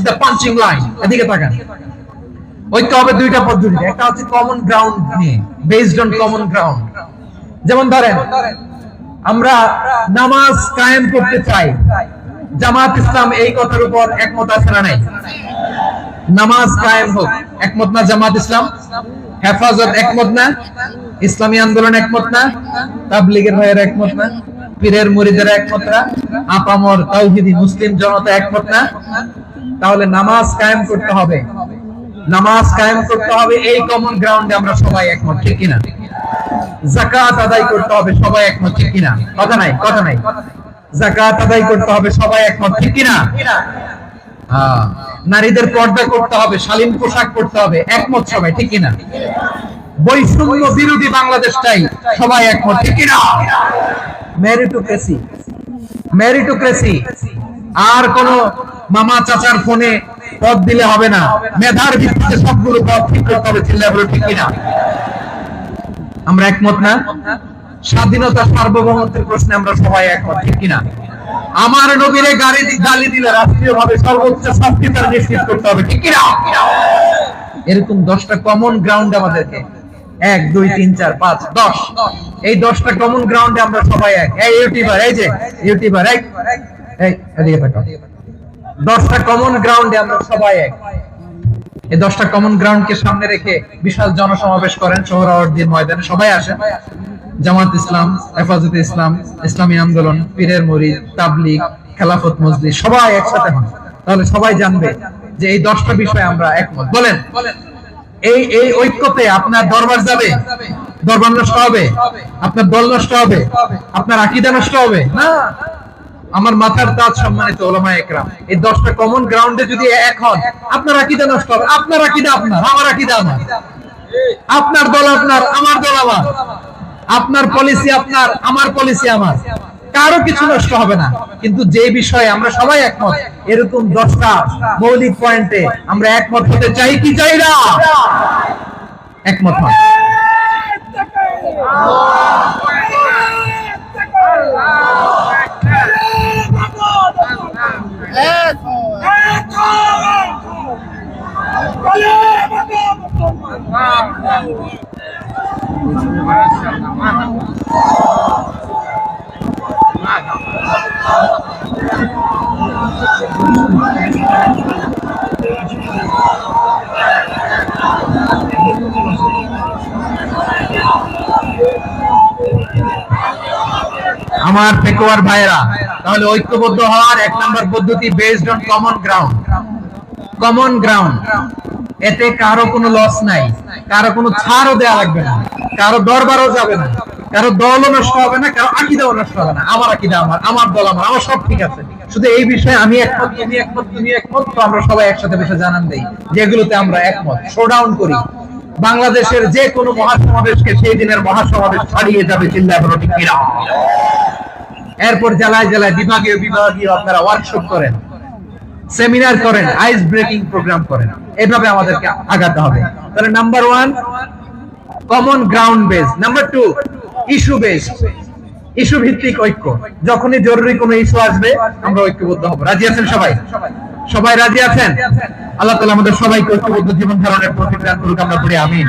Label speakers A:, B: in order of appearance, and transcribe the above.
A: Is punching line এদিকে তাকান। ঐক্য হবে দুইটা পদ্ধতি একটা হচ্ছে কমন গ্রাউন্ড নিয়ে বেসড অন কমন গ্রাউন্ড যেমন ধরেন, আমরা নামাজ কায়েম করতে চাই। জামাত ইসলাম এই কথার উপর একমত আছে না নাই? নামাজ কায়েম হোক, একমত না জামাত ইসলাম? হেফাজত একমত না? ইসলামী আন্দোলন একমত না? তাবলিগের ভাইয়ের একমত না? পীরের মুরিদের একমত না আপামর তাওহিদি মুসলিম জনতা একমত না তাহলে নামাজ কায়েম করতে হবে। নামাজ কায়েম করতে হবে, এই কমন গ্রাউন্ডে আমরা সবাই একমত, ঠিক কিনা? জাকাত আদায় করতে হবে, সবাই একমত, ঠিক কিনা? কথা নাই কথা নাই। জাকাত আদায় করতে হবে, সবাই একমত, ঠিক কিনা? হ্যাঁ। নারীদের পর্দা করতে হবে, শালীন পোশাক করতে হবে, একমত সবাই, ঠিক কিনা? বৈষম্য বিরোধী বাংলাদেশটাই সবাই একমত, ঠিক কিনা? মেরিটোক্রেসি মেরিটোক্রেসি আর কোন মামা চাচার ফোনে পদ দিলে হবে না। মেধার ভিত্তিতে সবগুলো পদ ঠিক করতে হবে চিল্লায় বলো ঠিক কিনা। আমরা একমত না? স্বাধীনতা সার্বভৌমত্বের প্রশ্নে আমরা সবাই একমত, ঠিক কিনা? আমার নবীরে গাড়ি গালি দিলে রাষ্ট্রীয় ভাবে সর্বোচ্চ শাস্তি তার নিশ্চিত করতে হবে, ঠিক কিনা? এরকম দশটা কমন গ্রাউন্ড আমাদেরকে এক, দুই, তিন, চার, পাঁচ, দশ। এই দশটা কমন গ্রাউন্ডে আমরা সবাই এক। এই ইউটিউবার, এই যে ইউটিউবার তাকাও। দশটা কমন গ্রাউন্ডে আমরা সবাই এক। এই দশটা কমন গ্রাউন্ডকে সামনে রেখে বিশাল জনসমাবেশ করেন সোহরাওয়ার্দীর ময়দানে। সবাই আসেন। জামাত ইসলাম, হেফাজতে ইসলাম, ইসলামী আন্দোলন, পীরের মরিদ, তাবলিগ, খেলাফত মজলিস, সবাই একসাথে হন। তাহলে সবাই জানবে যে এই দশটা বিষয়ে আমরা একমত। বলেন। এই এই ঐক্যতে আপনার দরবার যাবে। দরবার নষ্ট হবে। আপনার দল নষ্ট হবে। আপনার আকিদা নষ্ট হবে। না। আমার মাথার তাজ সম্মানিত ওলামা একরাম, এই দশটা কমন গ্রাউন্ডে যদি এক হন, আপনার আকিদা নষ্ট হবে। আপনার আকিদা আপনার, আমার আকিদা আমার। আপনার দল আপনার, আমার দল আমার। আপনার পলিসি আপনার, আমার পলিসি আমার। কারও কিছু নষ্ট হবে না। কিন্তু যে বিষয়ে আমরা সবাই একমত, এরকম দশটা মৌলিক পয়েন্টে আমরা একমত হতে চাই কি চাই না? একমত হন। আমার পেকোয়ার ভাইরা তাহলে ঐক্যবদ্ধ হওয়ার এক নম্বর পদ্ধতি based on common ground common ground এতে কারও কোনো লস নাই। কারও কোনো ছাড়ও দেয়া লাগবে না। কারও দরবারও যাবে না। কারও দলও নষ্ট হবে না, কারও আকিদাও নষ্ট হবে না। আমার আকিদা আমার আমার দল আমার আমার সব ঠিক আছে। শুধু এই বিষয়ে আমি একমত তুমি একমত তুমি একমত। তো আমরা সবাই একসাথে বসে জানান দেই। যেগুলোতে আমরা একমত। শোডাউন করি। বাংলাদেশের যে কোনো মহাসমাবেশকে সেই দিনের মহাসমাবেশ ছাড়িয়ে যাবে কিনা? এরপর জেলায় জেলায় বিভাগীয় বিভাগীয় আপনারা ওয়ার্কশপ করেন সেমিনার করেন আইস ব্রেকিং প্রোগ্রাম করেন। এভাবে আমাদেরকে আগাতে হবে। তাহলে number one common ground base number two issue base issue ভিত্তিক ঐক্য। যখনই জরুরি কোনো ইস্যু আসবে, আমরা ঐক্যবদ্ধ হব। রাজি আছেন সবাই? সবাই রাজি আছেন? আল্লাহ তালা আমাদের সবাইকে জীবন ধারণের প্রতিজ্ঞান করুক আমরা পড়ি আমিন।